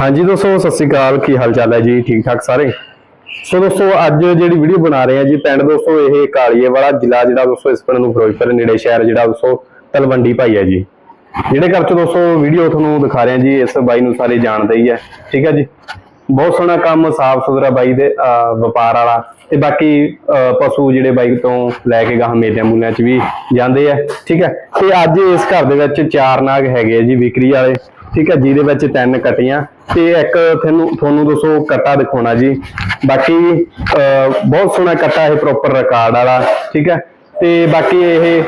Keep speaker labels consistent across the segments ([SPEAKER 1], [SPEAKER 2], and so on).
[SPEAKER 1] ਹਾਂਜੀ ਦੋਸਤੋ ਸਤਿ ਸ਼੍ਰੀ ਅਕਾਲ। ਕੀ ਹਾਲ ਚਾਲ ਹੈ ਜੀ? ਠੀਕ ਠਾਕ ਸਾਰੇ? ਸੋ ਦੋਸਤੋ ਅੱਜ ਜਿਹੜੀ ਵੀਡੀਓ ਬਣਾ ਰਹੇ ਆ ਜੀ ਪਿੰਡ ਦੋਸਤੋ ਇਹ ਕਾਲੀਏ ਵਾਲਾ ਜ਼ਿਲ੍ਹਾ ਜਿਹੜਾ ਦੋਸਤੋ ਇਸ ਪਿੰਡ ਨੂੰ ਫਿਰੋਜ਼ਪੁਰ ਨੇੜੇ ਸ਼ਹਿਰ ਜਿਹੜਾ ਦੋਸਤੋ ਤਲਵੰਡੀ ਭਾਈ ਹੈ ਜੀ। ਜਿਹੜੇ ਘਰ ਚ ਦੋਸਤੋ ਵੀਡੀਓ ਤੁਹਾਨੂੰ ਦਿਖਾ ਰਹੇ ਆ ਜੀ ਇਸ ਬਾਈ ਨੂੰ ਸਾਰੇ ਜਾਣਦੇ ਹੀ ਹੈ। ਠੀਕ ਹੈ ਜੀ? ਬਹੁਤ ਸੋਹਣਾ ਕੰਮ ਸਾਫ਼ ਸੁਥਰਾ ਬਾਈ ਦੇ ਅਹ, ਵਪਾਰ ਵਾਲਾ। ਤੇ ਬਾਕੀ ਪਸ਼ੂ ਜਿਹੜੇ ਬਾਈ ਤੋਂ ਲੈ ਕੇ ਗਾਹ ਮੇਲਿਆਂ ਮੂਲਿਆਂ ਚ ਵੀ ਜਾਂਦੇ ਆ। ਠੀਕ ਹੈ? ਤੇ ਅੱਜ ਇਸ ਘਰ ਦੇ ਵਿੱਚ ਚਾਰ ਨਾਗ ਹੈਗੇ ਆ ਜੀ ਵਿਕਰੀ ਵਾਲੇ। ਠੀਕ ਹੈ ਜਿਹਦੇ ਵਿੱਚ ਤਿੰਨ ਕਟੀਆਂ। ਤੇ ਇੱਕ ਤੁਹਾਨੂੰ ਤੁਹਾਨੂੰ ਦੋਸਤੋ ਕਟਾ ਦਿਖਾਉਣਾ ਜੀ। ਬਾਕੀ ਬਹੁਤ ਸੋਹਣਾ ਕਟਾ ਇਹ ਪ੍ਰੋਪਰ ਰਿਕਾਰਡ ਵਾਲਾ ਠੀਕ ਹੈ। ਤੇ ਬਾਕੀ ਇਹ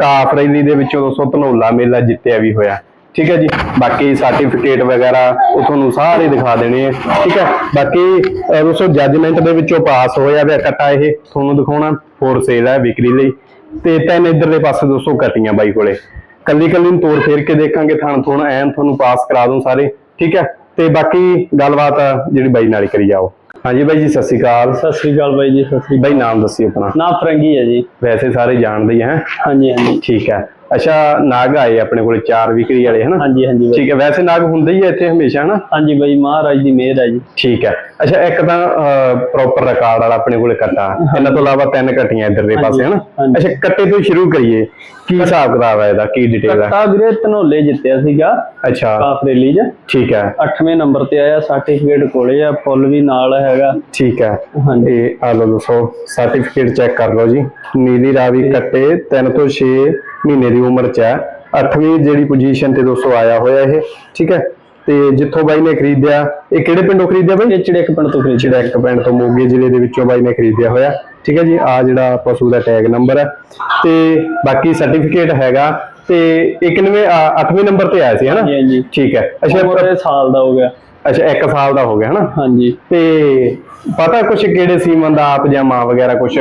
[SPEAKER 1] ਕਾਫ ਰੈਲੀ ਦੇ ਵਿੱਚੋਂ ਦੋਸਤੋ ਧਨੌਲਾ ਮੇਲਾ ਜਿੱਤਿਆ ਵੀ ਹੋਇਆ। ਠੀਕ ਹੈ ਜੀ। ਬਾਕੀ ਸਰਟੀਫਿਕੇਟ ਵਗੈਰਾ ਉਹ ਤੁਹਾਨੂੰ ਸਾਰੇ ਦਿਖਾ ਦੇਣੇ ਆ। ਠੀਕ ਹੈ। ਬਾਕੀ ਅਹ, ਦੋਸਤੋ ਜੱਜਮੈਂਟ ਦੇ ਵਿੱਚੋਂ ਪਾਸ ਹੋਇਆ ਵਾ ਕਟਾ ਇਹ ਤੁਹਾਨੂੰ ਦਿਖਾਉਣਾ। ਫੋਰ ਸੇਲ ਹੈ ਵਿਕਰੀ ਲਈ। ਤੇ ਤਿੰਨ ਇਧਰਲੇ ਪਾਸੇ ਦੋਸਤੋ ਕਟੀਆਂ ਬਾਈ ਕੋਲੇ। ਕੱਲੀ ਕੱਲੀ ਨੂੰ ਤੋੜ ਫੇਰ ਕੇ ਦੇਖਾਂਗੇ ਥਣ ਥੁਣ ਐਨ ਤੁਹਾਨੂੰ ਪਾਸ ਕਰਾ ਦੂੰ ਸਾਰੇ ਠੀਕ ਹੈ? ਤੇ ਬਾਕੀ ਗੱਲਬਾਤ ਜਿਹੜੀ ਬਾਈ ਨਾਲ ਕਰੀ ਜਾਓ। ਹਾਂਜੀ ਬਾਈ ਜੀ ਸਤਿ ਸ਼੍ਰੀ ਅਕਾਲ।
[SPEAKER 2] ਸਤਿ ਸ੍ਰੀ ਅਕਾਲ ਬਾਈ ਜੀ ਸਤਿ ਸ੍ਰੀ
[SPEAKER 1] ਬਾਈ ਨਾਮ ਦੱਸਿਓ ਆਪਣਾ।
[SPEAKER 2] ਅਕਾਲ ਨਾ ਫਰੰਗੀ ਹੈ ਜੀ।
[SPEAKER 1] ਵੈਸੇ ਸਾਰੇ ਜਾਣਦੇ ਹੀ ਹੈ।
[SPEAKER 2] ਹਾਂਜੀ ਹਾਂਜੀ।
[SPEAKER 1] ਠੀਕ ਹੈ। ਅੱਛਾ ਨਾਗ ਆਏ ਆਪਣੇ ਕੋਲੇ ਚਾਰ ਵਿਕਰੀ ਵਾਲੇ ਹਨਾ?
[SPEAKER 2] ਹਾਂਜੀ ਹਾਂਜੀ ਬਾਈ।
[SPEAKER 1] ਠੀਕ ਹੈ ਵੈਸੇ ਨਾਗ ਹੁੰਦੇ ਹੀ ਆ ਇੱਥੇ ਹਮੇਸ਼ਾ ਹਨਾ?
[SPEAKER 2] ਹਾਂਜੀ ਬਾਈ ਮਹਾਰਾਜ ਦੀ ਮਿਹਰ ਹੈ ਜੀ।
[SPEAKER 1] ਠੀਕ ਹੈ। ਅੱਛਾ ਇੱਕ ਤਾਂ ਪ੍ਰੋਪਰ ਰਿਕਾਰਡ ਵਾਲਾ ਆਪਣੇ ਕੋਲੇ ਕੱਟਾ। ਇਹਨਾਂ ਤੋਂ ਇਲਾਵਾ ਤਿੰਨ ਕੱਟੀਆਂ ਇਧਰਲੇ
[SPEAKER 2] ਹਾਂਜੀ,
[SPEAKER 1] ਪਾਸੇ ਹਨਾ?
[SPEAKER 2] ਹਾਂਜੀ।
[SPEAKER 1] ਅੱਛਾ ਕੱਟੇ ਤੋਂ ਸ਼ੁਰੂ ਕਰੀਏ। ਕੀ ਹਿਸਾਬ ਕਿਤਾਬ ਹੈ ਇਹਦਾ? ਕੀ ਡਿਟੇਲ ਹੈ
[SPEAKER 2] ਕੱਟਾ ਵੀਰੇ ਧਨੋਲੇ ਜਿੱਤਿਆ ਸੀਗਾ।
[SPEAKER 1] ਅੱਛਾ।
[SPEAKER 2] ਕਾਫ ਰੈਲੀ 'ਚ।
[SPEAKER 1] ਠੀਕ ਹੈ।
[SPEAKER 2] 8ਵੇਂ ਨੰਬਰ ਤੇ ਆਇਆ ਸਰਟੀਫਿਕੇਟ ਕੋਲੇ ਆ ਫੁੱਲ ਵੀ ਨਾਲ ਹੈਗਾ।
[SPEAKER 1] ਠੀਕ ਹੈ।
[SPEAKER 2] ਹਾਂਜੀ।
[SPEAKER 1] ਇਹ ਆ ਲਓ ਦੋਸਤੋ ਸਰਟੀਫਿਕੇਟ ਚੈੱਕ ਕਰ ਲਓ ਜੀ। ਨੀਲੀ ਰਾਵੀ ਕੱਟੇ 3 ਤੋਂ 6 ਮਹੀਨੇ ਦੀ ਉਮਰ ਚ ਹੈ। 8ਵੀਂ ਜਿਹੜੀ ਪੋਜੀਸ਼ਨ ਤੇ ਦੋਸਤੋ ਆਇਆ ਹੋਇਆ ਇਹ ਠੀਕ ਹੈ? ਤੇ ਜਿੱਥੋਂ ਬਾਈ ਨੇ ਖਰੀਦਿਆ ਇਹ ਕਿਹੜੇ ਪਿੰਡੋਂ ਖਰੀਦਿਆ ਬਾਈ?
[SPEAKER 2] ਇਹ ਚੜੇਕ ਪਿੰਡ ਤੋਂ ਖਰੀਦ
[SPEAKER 1] ਜਿਹੜਾ ਇੱਕ ਪਿੰਡ ਤੋਂ ਮੋਗੇ ਜ਼ਿਲ੍ਹੇ ਦੇ ਵਿੱਚੋਂ ਬਾਈ ਨੇ ਖਰੀਦਿਆ ਹੋਇਆ। ਠੀਕ ਹੈ ਜੀ ਆ ਜਿਹੜਾ ਪਸ਼ੂ ਦਾ ਟੈਗ ਨੰਬਰ ਹੈ। ਤੇ ਬਾਕੀ ਸਰਟੀਫਿਕੇਟ ਹੈਗਾ। ਤੇ ਇਹ ਕਿੰਨਵੇਂ 8ਵੇਂ ਨੰਬਰ ਤੇ ਆਇਆ ਸੀ ਹਨਾ?
[SPEAKER 2] ਹਾਂਜੀ
[SPEAKER 1] ਠੀਕ ਹੈ।
[SPEAKER 2] ਅੱਛਾ ਸਾਲ ਦਾ ਹੋ ਗਿਆ।
[SPEAKER 1] ਅੱਛਾ 1 ਸਾਲ ਦਾ ਹੋ ਗਿਆ ਹਨਾ?
[SPEAKER 2] ਹਾਂਜੀ।
[SPEAKER 1] ਤੇ ਪਤਾ ਕੁਛ ਕਿਹੜੇ ਸੀਮਨ ਦਾ ਆਪ ਜਾਂ ਮਾਂ ਵਗੈਰਾ ਕੁਛ?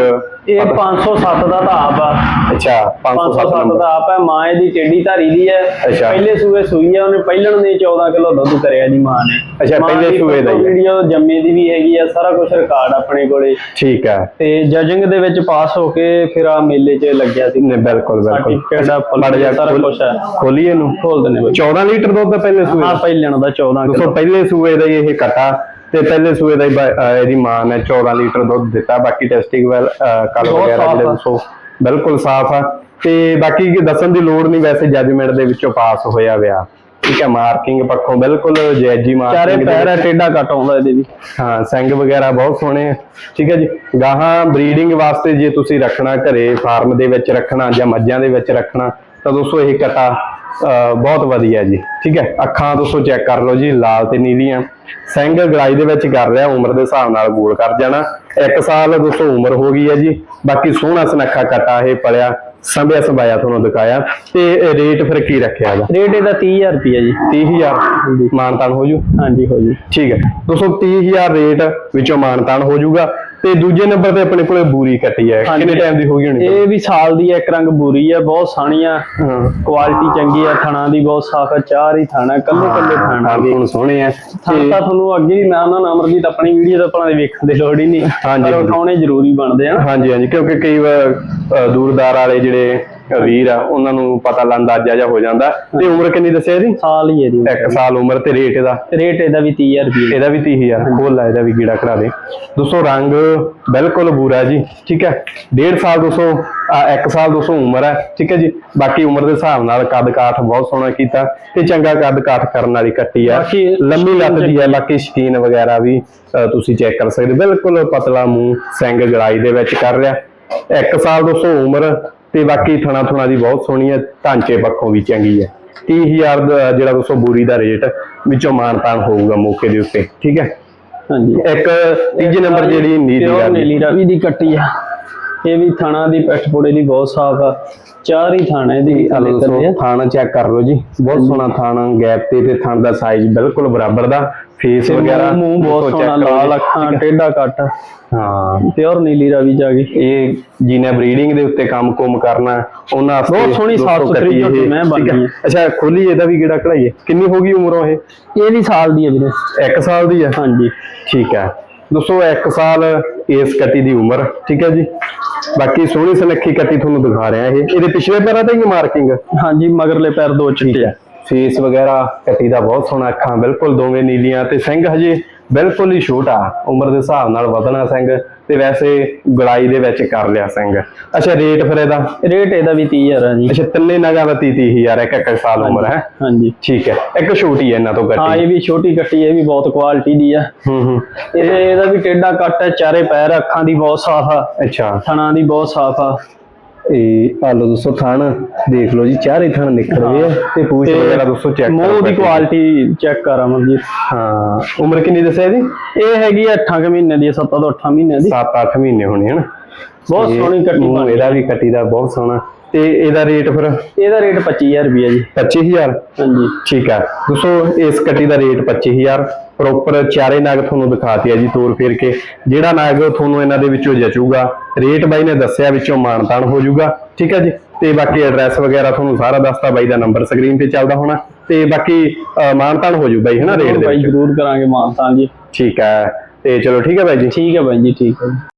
[SPEAKER 2] ਇਹ 507 ਦਾ ਆਪ ਆ।
[SPEAKER 1] ਅੱਛਾ 507
[SPEAKER 2] 507
[SPEAKER 1] ਨੰਬਰ।
[SPEAKER 2] ਦਾ ਆਪ ਹੈ ਮਾਂ ਇਹਦੀ ਟੇਢੀ ਧਾਰੀ ਦੀ ਹੈ।
[SPEAKER 1] ਅੱਛਾ।
[SPEAKER 2] ਪਹਿਲੇ ਸੂਏ ਸੂਈ ਆ ਉਹਨੇ ਪਹਿਲਣ ਦੇ 14 ਕਿਲੋ ਦੁੱਧ ਕਰਿਆ ਜੀ ਮਾਂ ਨੇ।
[SPEAKER 1] ਅੱਛਾ,
[SPEAKER 2] ਮਾਂ
[SPEAKER 1] ਪਹਿਲੇ
[SPEAKER 2] ਦੀ
[SPEAKER 1] ਸੂਏ ਦਾ ਹੀ ਹੈ।
[SPEAKER 2] ਵੀਡੀਓ ਜੰਮੇ ਦੀ ਵੀ ਹੈਗੀ ਆ ਸਾਰਾ ਕੁਝ ਰਿਕਾਰਡ ਆਪਣੇ ਕੋਲੇ।
[SPEAKER 1] ਠੀਕ ਹੈ।
[SPEAKER 2] ਤੇ ਜਜਿੰਗ ਦੇ ਵਿੱਚ ਪਾਸ ਹੋ ਕੇ ਫਿਰ ਆ ਮੇਲੇ 'ਚ ਲੱਗਿਆ ਸੀ।
[SPEAKER 1] ਨੇ ਬਿਲਕੁਲ ਬਿਲਕੁਲ।
[SPEAKER 2] ਦਾ ਫੁੱਲ
[SPEAKER 1] ਮਾੜਾ ਜਿਹਾ
[SPEAKER 2] ਸਾਰਾ
[SPEAKER 1] ਖੋਲ-
[SPEAKER 2] ਕੁਝ ਹੈ।
[SPEAKER 1] ਖੋਲੀਏ ਇਹਨੂੰ?
[SPEAKER 2] ਖੋਲ ਦਿੰਦੇ ਬਾਈ
[SPEAKER 1] 14 ਲੀਟਰ ਦੁੱਧ ਪਹਿਲੇ ਸੂਏ
[SPEAKER 2] ਹਾਂ
[SPEAKER 1] ਦਾ।
[SPEAKER 2] ਪਹਿਲਣ ਦਾ 14
[SPEAKER 1] ਦੋਸਤੋ
[SPEAKER 2] ਕਿਲੋ।
[SPEAKER 1] ਪਹਿਲੇ ਸੂਏ ਦਾ ਹੀ ਇਹ ਕਟਾ ਤੇ ਪਹਿਲੇ ਸੂਏ ਦਾ ਹੀ ਬਾ- ਅਹ ਇਹਦੀ ਮਾਂ ਨੇ 14 ਲੀਟਰ ਦੁੱਧ ਦਿੱਤਾ ਬਾਕੀ ਟੈਸਟਿੰਗ ਵੈਲ ਕਲ
[SPEAKER 2] ਬਹੁਤ
[SPEAKER 1] ਵਗੈਰਾ
[SPEAKER 2] ਸਾਫ਼
[SPEAKER 1] ਜਿਹੜੇ
[SPEAKER 2] ਆ।
[SPEAKER 1] ਬਿਲਕੁਲ ਸਾਫ਼ ਆ। ਤੇ ਬਾਕੀ ਕੀ ਦੱਸਣ ਦੀ ਲੋੜ ਨਹੀਂ ਵੈਸੇ ਜੱਜਮੈਂਟ ਦੇ ਵਿੱਚੋਂ ਪਾਸ ਹੋਇਆ ਵਿਆ। ਠੀਕ ਹੈ ਮਾਰਕਿੰਗ ਪੱਖੋਂ ਬਿਲਕੁਲ ਜੈਜੀ
[SPEAKER 2] ਚਾਰੇ
[SPEAKER 1] ਮਾਰਕਿੰਗ
[SPEAKER 2] ਪੈਰ ਹੈ ਟੇਢਾ ਕੱਟ ਆਉਂਦਾ ਇਹਦੇ ਵੀ।
[SPEAKER 1] ਹਾਂ ਸਿੰਘ ਵਗੈਰਾ ਬਹੁਤ ਸੋਹਣੇ ਆ। ਠੀਕ ਹੈ ਜੀ ਗਾਹਾਂ ਬਰੀਡਿੰਗ ਵਾਸਤੇ ਜੇ ਤੁਸੀਂ ਰੱਖਣਾ ਘਰੇ ਫਾਰਮ ਦੇ ਵਿੱਚ ਰੱਖਣਾ ਜਾਂ ਮੱਝਾਂ ਦੇ ਵਿੱਚ ਰੱਖਣਾ ਤਾਂ ਦੋਸਤੋ ਇਹ ਕਟਾ ਬਹੁਤ ਵਧੀਆ ਜੀ ਠੀਕ ਹੈ? ਅੱਖਾਂ ਦੋਸਤੋ ਚੈੱਕ ਕਰ ਲਓ ਜੀ ਲਾਲ ਤੇ ਨੀਲੀਆਂ ਸਿੰਘ ਗਲਾਈ ਦੇ ਵਿੱਚ ਕਰ ਰਿਹਾ ਉਮਰ ਦੇ ਹਿਸਾਬ ਨਾਲ ਗੋਲ ਕਰ ਜਾਣਾ। ਇੱਕ ਸਾਲ ਦੋਸਤੋ ਉਮਰ ਹੋ ਗਈ ਹੈ ਜੀ ਬਾਕੀ ਸੋਹਣਾ ਸੁਨੱਖਾ ਕਟਾ ਇਹ ਪਲਿਆ ਸੰਭਿਆ ਸੰਭਾਇਆ ਤੁਹਾਨੂੰ ਦਿਖਾਇਆ। ਤੇ ਰੇਟ ਫਿਰ ਕੀ ਰੱਖਿਆ ਇਹਦਾ
[SPEAKER 2] ਰੇਟ ਇਹਦਾ 30000 ਰੁਪਏ ਜੀ।
[SPEAKER 1] 30000 ਮਾਨਤਾਨ ਹੋ ਜੂ?
[SPEAKER 2] ਹਾਂਜੀ ਹੋ ਜੀ।
[SPEAKER 1] ਠੀਕ ਹੈ। ਦੋਸਤੋ 30000 ਰੇਟ ਵਿੱਚੋਂ ਮਾਨਤਾਨ ਹੋ ਜਾਊਗਾ ਤੇ ਦੂਜੇ ਨੰਬਰ ਤੇ ਆਪਣੇ ਕੋਲੇ ਬੂਰੀ ਕੱਟੀ ਹੈ। ਕਿੰਨੇ ਟਾਈਮ ਦੀ ਹੋ ਗਈ ਹੋਣੀ?
[SPEAKER 2] ਇਹ ਵੀ ਸਾਲ ਦੀ ਹੈ, ਇੱਕ ਰੰਗ ਬੂਰੀ ਆ ਬਹੁਤ ਸੋਹਣੀ ਆ।
[SPEAKER 1] ਹਾਂ।
[SPEAKER 2] ਕੁਆਲਿਟੀ ਚੰਗੀ ਆ ਥਣਾ ਦੀ ਬਹੁਤ ਸਾਫ਼ ਆ ਚਾਰ ਹੀ ਥਾਣਾ ਕੱਲੇ ਕੱਲੇ ਥਾਣਾ
[SPEAKER 1] ਹਾਂ ਹੁਣ ਸੋਹਣੇ ਆ।
[SPEAKER 2] ਥਣ ਤਾਂ ਤੁਹਾਨੂੰ ਅੱਗੇ ਹੀ ਨਾ ਨਾ ਅਮਰਜੀਤ ਆਪਣੀ ਵੀਡੀਓ ਤਾਂ ਆਪਣਾ ਵੇਖਣ ਦੀ ਲੋੜ ਹੀ ਨਹੀਂ
[SPEAKER 1] ਹਾਂਜੀ,
[SPEAKER 2] ਪਰ। ਉਠਾਉਣੇ ਜ਼ਰੂਰੀ ਬਣਦੇ ਆ। ਨਾ
[SPEAKER 1] ਹਾਂਜੀ ਹਾਂਜੀ ਕਿਉਂਕਿ ਕਈ ਵਾਰ ਦੂਰਦਾਰ ਵਾਲੇ ਜਿਹੜੇ ਵੀਰ ਆ ਉਹਨਾਂ ਨੂੰ ਪਤਾ ਲੰਦਾ ਅੰਦਾਜ਼ਾ ਜਿਹਾ ਹੋ ਜਾਂਦਾ। ਤੇ ਉਮਰ ਕਿੰਨੀ ਦੱਸਿਆ ਇਹਦੀ?
[SPEAKER 2] ਸਾਲ ਹੀ ਇਹਦੀ
[SPEAKER 1] ਇੱਕ ਸਾਲ ਉਮਰ ਤੇ ਰੇਟ ਇਹਦਾ?
[SPEAKER 2] ਰੇਟ ਇਹਦਾ ਵੀ 30000 ਰੁਪਏ
[SPEAKER 1] ਇਹਦਾ ਵੀ 30000 ਖੋਲ ਲਾ ਇਹਦਾ ਵੀ ਗੀੜਾ ਕਰਾ ਦੇ। ਦੋਸਤੋ ਰੰਗ ਬਿਲਕੁਲ ਬੂਰਾ ਜੀ ਠੀਕ ਹੈ? ਡੇਢ ਸਾਲ ਦੋਸਤੋ ਆ, ਇੱਕ ਸਾਲ ਦੋਸਤੋ ਉਮਰ ਹੈ ਠੀਕ ਹੈ ਜੀ? ਬਾਕੀ ਉਮਰ ਦੇ ਹਿਸਾਬ ਨਾਲ ਕੱਦ ਕਾਠ ਬਹੁਤ ਸੋਹਣਾ ਕੀਤਾ ਤੇ ਚੰਗਾ ਕੱਦ ਕਾਠ ਕਰਨ ਵਾਲੀ ਕੱਟੀ ਆ। ਲੰਮੀ ਲੱਤ ਦੀ ਹੈ ਬਾਕੀ ਸ਼ਕੀਨ ਵਗੈਰਾ ਵੀ ਤੁਸੀਂ ਚੈੱਕ ਕਰ ਸਕਦੇ। ਬਿਲਕੁਲ ਪਤਲਾ ਮੂੰਹ ਸਿੰਘ ਗੜਾਈ ਦੇ ਵਿੱਚ ਕਰ ਰਿਹਾ। ਇੱਕ ਸਾਲ ਦੋਸਤੋ ਉਮਰ ਤੇ ਬਾਕੀ ਥਣਾ ਥਣਾ ਦੀ ਬਹੁਤ ਸੋਹਣੀ ਹੈ ਢਾਂਚੇ ਪੱਖੋਂ ਵੀ ਚੰਗੀ ਹੈ। 30000 ਦਾ ਜਿਹੜਾ ਦੋਸਤੋ ਬੂਰੀ ਦਾ ਰੇਟ ਵਿੱਚੋਂ ਮਾਨਤਾਨ ਹੋਊਗਾ ਮੌਕੇ ਦੇ ਉੱਤੇ ਠੀਕ ਹੈ?
[SPEAKER 2] ਹਾਂਜੀ।
[SPEAKER 1] ਇੱਕ ਤੀਜੇ ਨੰਬਰ ਜਿਹੜੀ ਨੀਲੀ
[SPEAKER 2] ਨੀਲੀ ਰਾਵੀ ਦੀ ਕੱਟੀ ਆ। ਇਹ ਵੀ ਥਣਾ ਦੀ ਪਿੱਠ ਪੁੜੇ ਦੀ ਬਹੁਤ ਸਾਫ਼ ਆ। ਚਾਰ ਹੀ ਥਾਣਾ ਇਹਦੀ
[SPEAKER 1] ਥਾਣਾ ਚੈੱਕ ਕਰ ਲਓ ਜੀ। ਬਹੁਤ ਸੋਹਣਾ ਥਾਣਾ ਗੈਪ ਤੇ ਤੇ ਥਣ ਦਾ ਸਾਈਜ਼ ਬਿਲਕੁਲ ਬਰਾਬਰ ਦਾ। ਫੇਸ ਵਗੈਰਾ
[SPEAKER 2] ਮੂੰਹ ਬਹੁਤ ਸੋਹਣਾ
[SPEAKER 1] ਜੀ।
[SPEAKER 2] ਲਾਲ ਅੱਖਾਂ ਟੇਢਾ ਕੱਟ
[SPEAKER 1] ਹਾਂ।
[SPEAKER 2] ਪਿਓਰ ਨੀਲੀ ਰਾਵੀ ਜਾ ਗਈ।
[SPEAKER 1] ਇਹ ਜਿਹਨੇ ਬਰੀਡਿੰਗ ਦੇ ਉੱਤੇ ਕੰਮ ਕੁਮ ਕਰਨਾ ਉਹਨਾਂ ਵਾਸਤੇ
[SPEAKER 2] ਬਹੁਤ ਸੋਹਣੀ ਸਾਫ਼ ਸੁਥਰੀ ਝੋਟੀ ਮੈਂ ਬਣ। ਗਈ।
[SPEAKER 1] ਅੱਛਾ ਖੋਲੀ ਇਹਦਾ ਵੀ ਕਿਹੜਾ ਕਢਾਈਏ? ਕਿੰਨੀ ਹੋ ਗਈ ਉਮਰੋਂ ਇਹ?
[SPEAKER 2] ਇਹ ਵੀ ਸਾਲ ਦੀ ਹੈ ਵੀਰੇ।
[SPEAKER 1] 1 ਸਾਲ ਦੀ ਹੈ
[SPEAKER 2] ਹਾਂਜੀ।
[SPEAKER 1] ਠੀਕ ਹੈ ਦੋਸਤੋ 1 ਸਾਲ ਇਸ ਕੱਟੀ ਦੀ ਉਮਰ ਠੀਕ ਹੈ ਜੀ? ਬਾਕੀ ਸੋਹਣੀ ਸੁਨੱਖੀ ਕੱਟੀ ਤੁਹਾਨੂੰ ਦਿਖਾ ਰਿਹਾ ਇਹ। ਇਹਦੇ ਪਿਛਲੇ ਪੈਰਾਂ ਤੇ ਹੀ ਮਾਰਕਿੰਗ
[SPEAKER 2] ਹਾਂਜੀ ਮਗਰਲੇ ਪੈਰ ਦੋ ਚਿੱਟੇ ਆ।
[SPEAKER 1] ਫੇਸ ਵਗੈਰਾ ਕੱਟੀ ਦਾ ਬਹੁਤ ਸੋਹਣਾ ਅੱਖਾਂ ਬਿਲਕੁਲ ਦੋਵੇਂ ਨੀਲੀਆਂ ਤੇ ਸਿੰਘ ਹਜੇ। ਬਿਲਕੁਲ ਹੀ ਛੋਟਾ ਉਮਰ ਦੇ ਹਿਸਾਬ ਨਾਲ ਵਧਣਾ ਸਿੰਘ ਤੇ ਵੈਸੇ ਗੜਾਈ ਦੇ ਵਿੱਚ ਕਰ ਲਿਆ ਸਿੰਘ। ਅੱਛਾ ਰੇਟ ਫਿਰ ਇਹਦਾ?
[SPEAKER 2] ਰੇਟ ਇਹਦਾ ਵੀ 30000 ਆ ਜੀ।
[SPEAKER 1] ਅੱਛਾ ਤਿੰਨੇ ਨਗਾਂ ਦਾ 30000 ਇੱਕ ਇੱਕ ਸਾਲ ਉਮਰ ਹੈ?
[SPEAKER 2] ਹਾਂਜੀ।
[SPEAKER 1] ਠੀਕ ਹੈ। ਇੱਕ ਛੋਟੀ ਹੈ ਇਹਨਾਂ ਤੋਂ
[SPEAKER 2] ਹਾਂ
[SPEAKER 1] ਗੱਟੀ
[SPEAKER 2] ਇਹ ਵੀ ਛੋਟੀ ਕੱਟੀ ਹੈ, ਇਹ ਵੀ ਬਹੁਤ ਕੁਆਲਿਟੀ ਦੀ ਆ।
[SPEAKER 1] ਹੂੰ ਹੂੰ।
[SPEAKER 2] ਇਹ ਇਹਦਾ ਵੀ ਟੇਡਾ ਕੱਟ ਹੈ ਚਾਰੇ ਪੈਰ ਅੱਖਾਂ ਦੀ ਬਹੁਤ ਸਾਫ਼ ਆ।
[SPEAKER 1] ਅੱਛਾ।
[SPEAKER 2] ਥਣਾ ਦੀ ਬਹੁਤ ਸਾਫ਼ ਆ।
[SPEAKER 1] ਇਹ ਆ ਲੋ ਦੋਸਤੋ ਥਣ ਦੇਖ ਲਓ ਜੀ ਚਾਰੇ ਥਣ ਨਿਕਲ ਗਏ ਆ ਤੇ ਪੂਛ
[SPEAKER 2] ਤੇ
[SPEAKER 1] ਵਗੈਰਾ ਦੋਸਤੋ ਚੈੱਕ ਕਰੋ
[SPEAKER 2] ਮੂੰਹ ਦੀ। ਕੁਆਲਿਟੀ ਚੈੱਕ ਕਰ ਅਮਰਜੀਤ
[SPEAKER 1] ਹਾਂ। ਉਮਰ ਕਿੰਨੀ ਦੱਸਿਆ ਇਹਦੀ
[SPEAKER 2] ਇਹ ਹੈਗੀ 8 ਕੁ ਮਹੀਨੇ ਦੀ 7 ਤੋਂ 8 ਮਹੀਨੇ ਦੀ।
[SPEAKER 1] 7-8 ਮਹੀਨੇ ਹੋਣੇ ਹਨ।
[SPEAKER 2] ਬਹੁਤ ਸੋਹਣੀ ਕੱਟੀ
[SPEAKER 1] ਇਹਦਾ ਵੀ ਕੱਟੀ ਦਾ ਬਹੁਤ ਸੋਹਣਾ। ਤੇ ਇਹਦਾ ਰੇਟ ਫਿਰ?
[SPEAKER 2] ਇਹਦਾ ਰੇਟ 25000 ਰੁਪਏ ਜੀ।
[SPEAKER 1] 25000
[SPEAKER 2] ਹਾਂਜੀ।
[SPEAKER 1] ਠੀਕ ਹੈ ਦੋਸਤੋ ਇਸ ਕੱਟੀ ਦਾ ਰੇਟ 25000 ਪ੍ਰੋਪਰ ਚਾਰੇ ਨਾਗ ਤੁਹਾਨੂੰ ਦਿਖਾਤੀ ਹੈ ਜੀ ਤੋਰ ਫੇਰ ਕੇ। ਜਿਹੜਾ ਨਾਗ ਤੁਹਾਨੂੰ ਇਹਨਾਂ ਦੇ ਵਿੱਚੋਂ ਜਚੂਗਾ। ਰੇਟ ਬਾਈ ਨੇ ਦੱਸਿਆ ਵਿੱਚੋਂ ਮਾਨਤਾਨ ਹੋ ਜਾਊਗਾ। ਠੀਕ ਹੈ ਜੀ। ਤੇ ਬਾਕੀ ਐਡਰੈਸ ਵਗੈਰਾ ਤੁਹਾਨੂੰ ਸਾਰਾ ਦੱਸਤਾ ਬਾਈ ਦਾ ਨੰਬਰ ਸਕਰੀਨ ਤੇ ਚੱਲਦਾ ਹੋਣਾ। ਤੇ ਬਾਕੀ ਮਾਨਤਾਨ ਹੋ ਜੂ ਬਾਈ ਹਨਾ ਰੇਟ ਦੇ
[SPEAKER 2] ਬਾਈ ਜ਼ਰੂਰ ਕਰਾਂਗੇ ਮਾਨਤਾਨ ਜੀ।
[SPEAKER 1] ਠੀਕ ਹੈ ਤੇ ਚਲੋ ਠੀਕ ਹੈ ਬਾਈ ਜੀ।
[SPEAKER 2] ਠੀਕ ਹੈ ਬਾਈ ਜੀ ਠੀਕ ਹੈ ਜੀ।